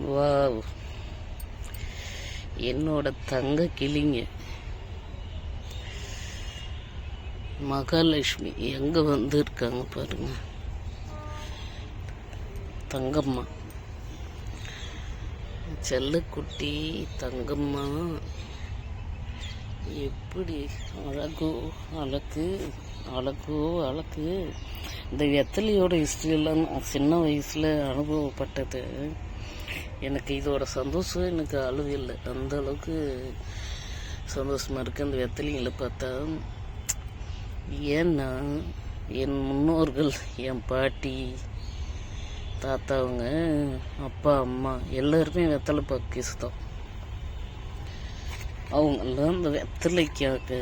Wow. என்னோட தங்க கிளிங்க. மகாலட்சுமி எங்க வந்து இருக்காங்க பாருங்க. தங்கம்மா. செல்லக்குட்டி தங்கம்மா. எப்படி அழகோ அழகு அழகோ அழகு. இந்த வெத்தலையோட ஹிஸ்ட்ரியெல்லாம் நான் சின்ன வயசில் அனுபவப்பட்டது. எனக்கு இதோட சந்தோஷம். எனக்கு அளவு இல்லை அந்த அளவுக்கு சந்தோஷமாக இருக்குது அந்த வெத்தலைங்களை பார்த்தா ஏன்னா என் முன்னோர்கள் என் பாட்டி தாத்தாவுங்க அப்பா அம்மா எல்லாருமே வெத்தலை பாக்கு இஷ்டம் அவங்கெல்லாம் அந்த வெத்தலைக்காக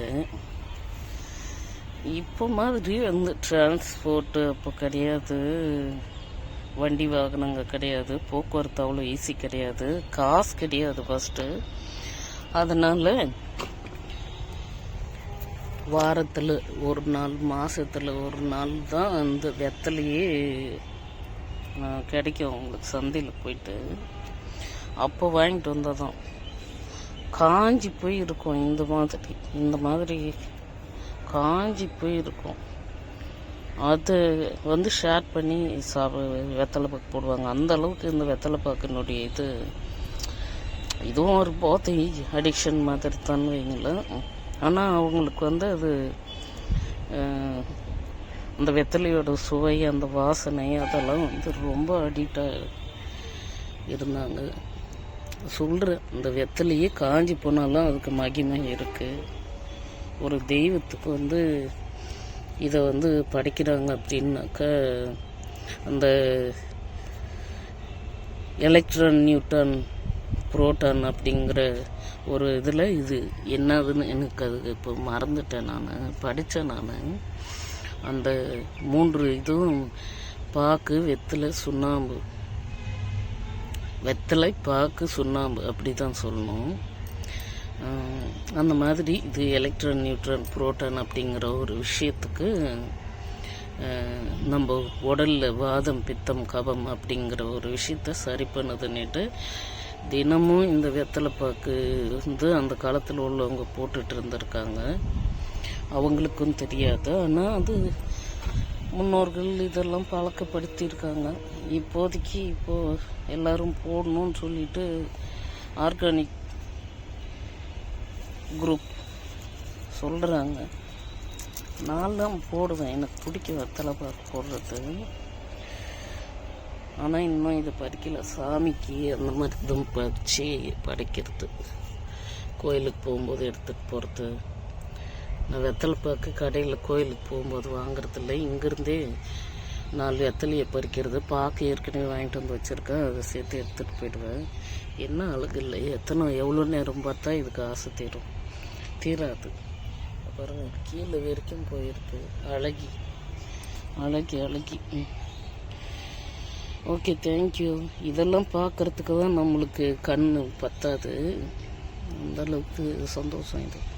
இப்போ மாதிரி வந்து டிரான்ஸ்போர்ட்டு அப்போ கிடையாது. வண்டி வாகனங்கள் கிடையாது போக்குவரத்து அவ்வளோ ஈஸி கிடையாது காசு கிடையாது ஃபஸ்ட்டு அதனால் வாரத்தில் ஒரு நாள் மாதத்தில் ஒரு நாள் தான் அந்த வெத்தலையே கிடைக்கும் அவங்களுக்கு சந்தையில் போயிட்டு. அப்போ வாங்கிட்டு வந்தால் தான் காஞ்சி போய் இருக்கும் இந்த மாதிரி இந்த மாதிரி காஞ்சி போய் இருக்கும் அது வந்து ஷேர் பண்ணி சாப்பிட வெத்தலை பாக்கு போடுவாங்க. அந்த அளவுக்கு இந்த வெத்தலை பாக்கினுடைய இது இதுவும் ஒரு போதை அடிக்ஷன் மாதிரி தான் வைங்களேன் ஆனால் அவங்களுக்கு வந்து அது அந்த வெத்தலையோட சுவை அந்த வாசனை அதெல்லாம் வந்து ரொம்ப அடிக்டாக இருந்தாங்க. சொல்கிறேன் இந்த வெத்தலையே காஞ்சி போனாலும் அதுக்கு மகிமை இருக்குது ஒரு தெய்வத்துக்கு வந்து இதை வந்து படிக்கிறாங்க அப்படின்னாக்கா அந்த எலக்ட்ரான் நியூட்டன் புரோட்டான் அப்படிங்கிற ஒரு இதில் இது என்னதுன்னு எனக்கு அது இப்போ மறந்துட்டேன் நான். படித்தேன் நான். அந்த மூன்று இதுவும் பாக்கு வெத்தலை சுண்ணாம்பு. வெத்தலை பாக்கு சுண்ணாம்பு அப்படி தான் சொல்லணும். அந்த மாதிரி இது எலக்ட்ரான் நியூட்ரன் புரோட்டான் அப்படிங்கிற ஒரு விஷயத்துக்கு நம்ம உடலில் வாதம் பித்தம் கபம் அப்படிங்கிற ஒரு விஷயத்த சரி பண்ணுதுன்னுட்டு தினமும் இந்த வெத்தலை பாக்கு வந்து அந்த காலத்தில் உள்ளவங்க போட்டுட்டு இருந்திருக்காங்க. அவங்களுக்கும் தெரியாது. ஆனால் அது முன்னோர்கள் இதெல்லாம் பழக்கப்படுத்தியிருக்காங்க. இப்போதைக்கு இப்போது எல்லோரும் போடணும்னு சொல்லிட்டு ஆர்கானிக் குரூப் சொல்கிறாங்க நான் தான் போடுவேன். எனக்கு பிடிக்கும் வெத்தலை பாக்கு போடுறது. ஆனால் இன்னும் இதை படிக்கல சாமிக்கு அந்த மாதிரி இதுவும் படித்து படைக்கிறது. கோயிலுக்கு போகும்போது எடுத்துகிட்டு போகிறது நான் வெத்தலை பாக்கு கடையில் கோயிலுக்கு போகும்போது வாங்குறதில்ல இங்கேருந்தே நாலு வெத்தலையை பறிக்கிறது பாக்கு ஏற்கனவே வாங்கிட்டு வந்து வச்சுருக்கேன். அதை சேர்த்து எடுத்துகிட்டு போயிடுவேன். என்ன அழகு இல்லை. எத்தனை எவ்வளோ நேரம் பார்த்தா இதுக்கு ஆசை தீரும். தீராது. அப்புறம் கீழே வரைக்கும் போயிருக்கு. அழகி. அழகி அழகி. ஓகே தேங்க்யூ இதெல்லாம் பார்க்கறதுக்கு தான் நம்மளுக்கு கண் பத்தாது. அந்தளவுக்கு சந்தோஷம் இது.